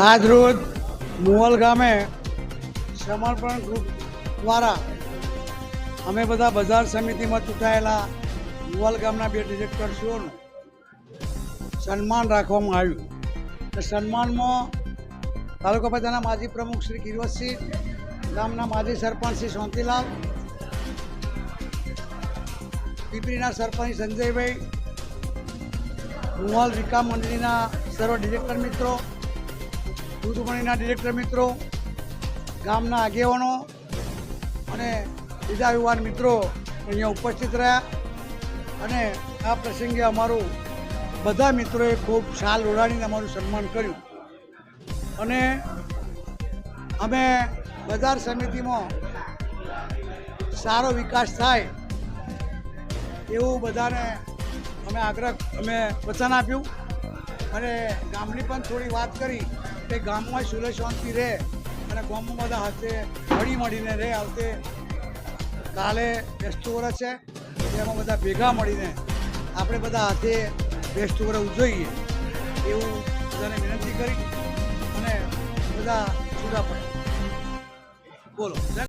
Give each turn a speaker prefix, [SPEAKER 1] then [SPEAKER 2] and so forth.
[SPEAKER 1] આજ રોજ મુવલ ગામે સમર્પણ ગ્રુપ દ્વારા અમે બધા બજાર સમિતિમાં ચૂંટાયેલા મુવલ ગામના બે ડિરેક્ટરશ્રીઓનું સન્માન રાખવામાં આવ્યું. સન્માનમાં તાલુકા પંચાયતના માજી પ્રમુખ શ્રી કિરવતસિંહ, ગામના માજી સરપંચ શ્રી શાંતિલાલ, પીપરીના સરપંચ સંજયભાઈ મુવાલ વિકા મંડળીના સર્વ ડિરેક્ટર મિત્રો દૂધમણીના ડિરેક્ટર મિત્રો, ગામના આગેવાનો અને બીજા યુવાન મિત્રો અહીંયા ઉપસ્થિત રહ્યા. અને આ પ્રસંગે અમારું બધા મિત્રોએ ખૂબ શાલ ઓઢાડીને અમારું સન્માન કર્યું. અને અમે બજાર સમિતિમાં સારો વિકાસ થાય એવું બધાને અમે આગ્રહ, અમે વચન આપ્યું. અને ગામની પણ થોડી વાત કરી. કે ગામમાં સુલે શાંતિ રહે અને ગામમાં બધા હાથે હળી મળીને રહે આવતે. કાલે બેસતું વર્ષ છે, તેમાં બધા ભેગા મળીને આપણે બધા હાથે બેસતું વર્ષ ઉજવીએ એવું બધાને વિનંતી કરી અને બધા છૂટા પડે. બોલો.